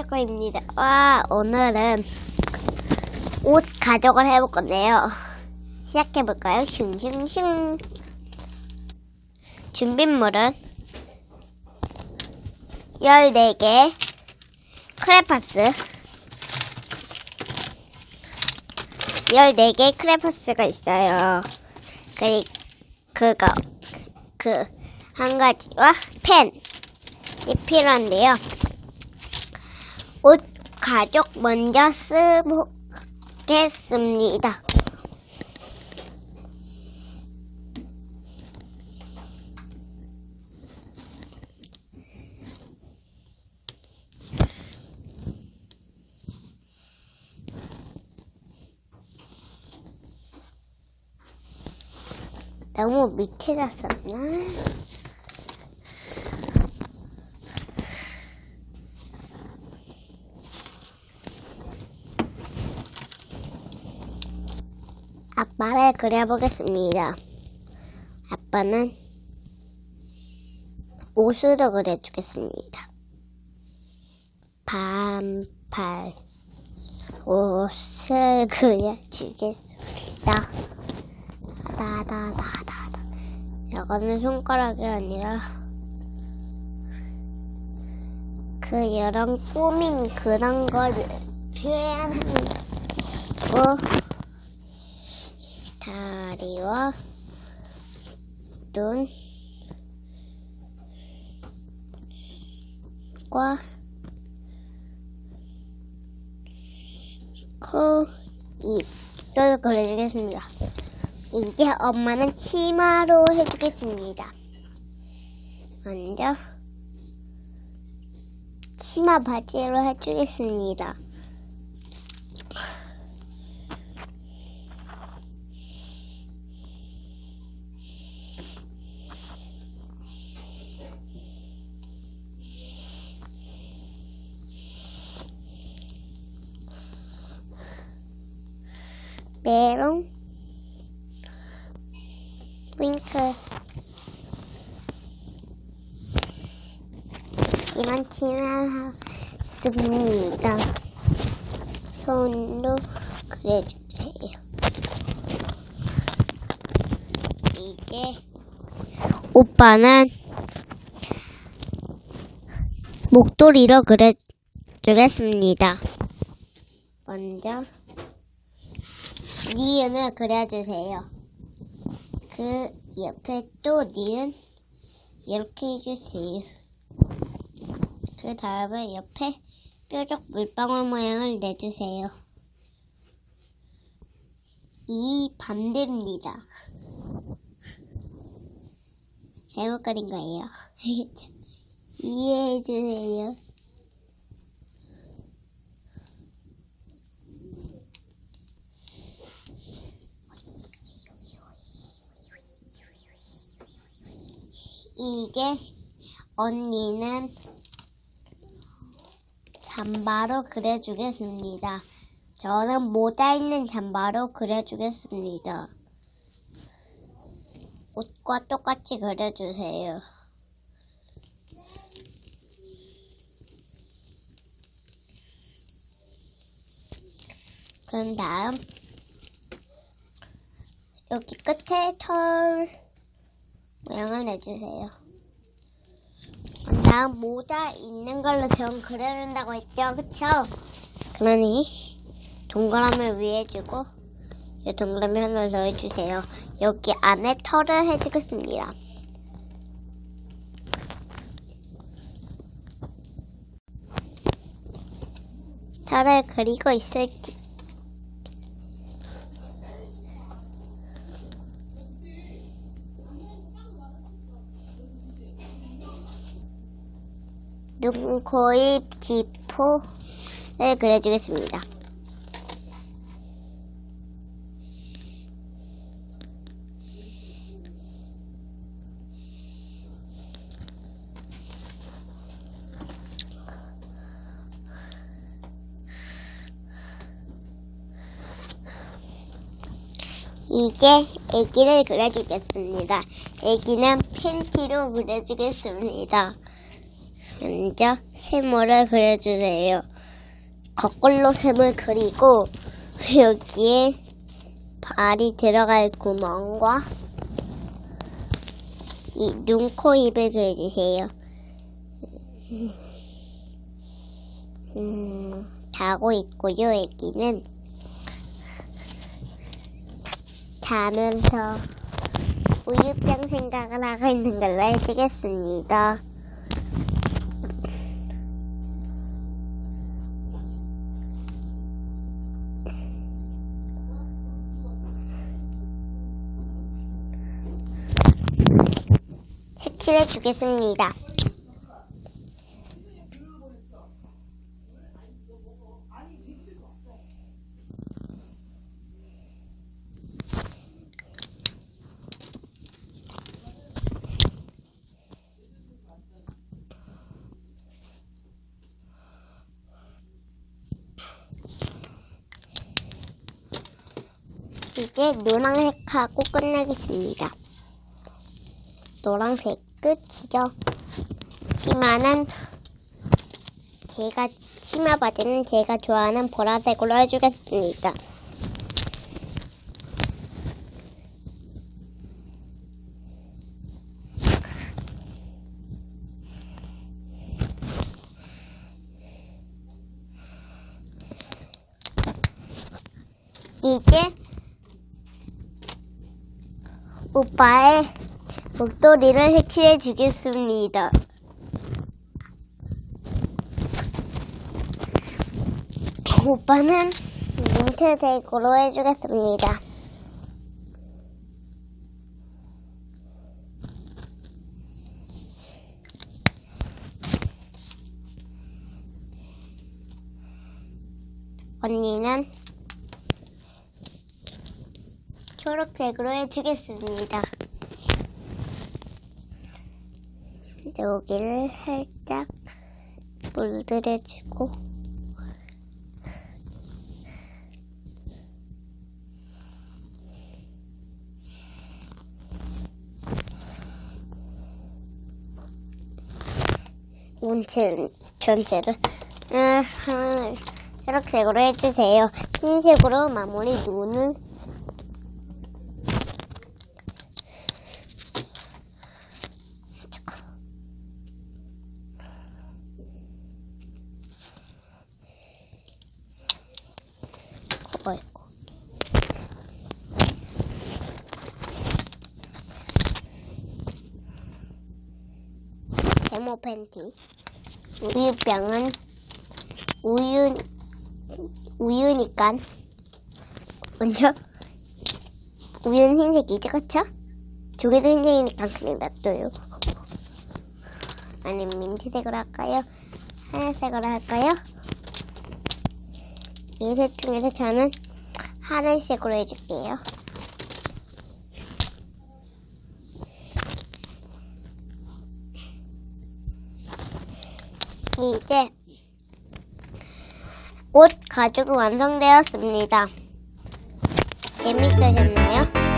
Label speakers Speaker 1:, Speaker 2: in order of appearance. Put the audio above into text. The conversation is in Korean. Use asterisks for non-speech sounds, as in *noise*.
Speaker 1: 초코입니다. 와, 오늘은 옷 가족을 해볼 건데요. 시작해볼까요? 슝슝슝. 준비물은 14개 크레파스 14개 크레파스가 있어요. 그리, 그거, 그, 한 가지와 펜 이 필요한데요. 옷 가족 먼저 쓰보겠습니다. 너무 밑에다 썼나? 아빠를 그려보겠습니다. 아빠는 옷으로 그려주겠습니다. 반팔 옷을 그려주겠습니다. 다다다다다. 이거는 손가락이 아니라 그 이런 꾸민 그런 표현하는 거 다리와 눈, 과, 코, 입, 이걸 그려주겠습니다. 이제 엄마는 치마로 해주겠습니다. 먼저, 치마 바지로 해주겠습니다. 메롱 윙크 이런 지나갔습니다. 손도 그려주세요. 이제 오빠는 목도리로 그려주겠습니다. 먼저 니은을 그려주세요. 그 옆에 또 니은 이렇게 해주세요. 그 다음에 옆에 뾰족 물방울 모양을 내주세요. 이 반대입니다. 잘못 그린 거예요. *laughs* 이해해주세요. 이제 언니는 잠바로 그려주겠습니다. 저는 모자 있는 잠바로 그려주겠습니다. 옷과 똑같이 그려주세요. 그런 다음 여기 끝에 털 모양을 내주세요. 다음 모자 있는 걸로 전 그려준다고 했죠, 그쵸? 그러니 동그라미 위에 주고 이 동그라미 하나 더 해주세요. 여기 안에 털을 해주겠습니다. 털을 그리고 있을 때 눈, 코, 입, 지포를 그려주겠습니다. 이제 애기를 그려주겠습니다. 애기는 팬티로 그려주겠습니다. 먼저 세모를 그려주세요. 거꾸로 셈을 그리고 여기에 발이 들어갈 구멍과 이 눈, 코, 입을 그려주세요. 음, 자고 있고요, 애기는. 자면서 우유병 생각을 하고 있는 걸로 해주겠습니다. 칠해 주겠습니다. 이제 노란색하고 끝내겠습니다. 노란색 끝이죠. 치마는 제가 치마 바지는 제가 좋아하는 보라색으로 해주겠습니다. 이제 오빠의 목도리를 색칠해 주겠습니다. 오빠는 민트색으로 해주겠습니다. 언니는 초록색으로 해주겠습니다. 여기를 살짝 물들여주고 전체를 음, 음, 초록색으로 해주세요. 흰색으로 마무리 눈을 있고. 데모 팬티. 우유병은 우유 우유니까 먼저 우유는 흰색이지 그쵸? 조개도 흰색이니까 그냥 놔둬요. 아니면 민트색으로 할까요? 하얀색으로 할까요? 이셋 중에서 저는 하늘색으로 해줄게요. 이제 옷 가죽이 완성되었습니다. 재밌으셨나요?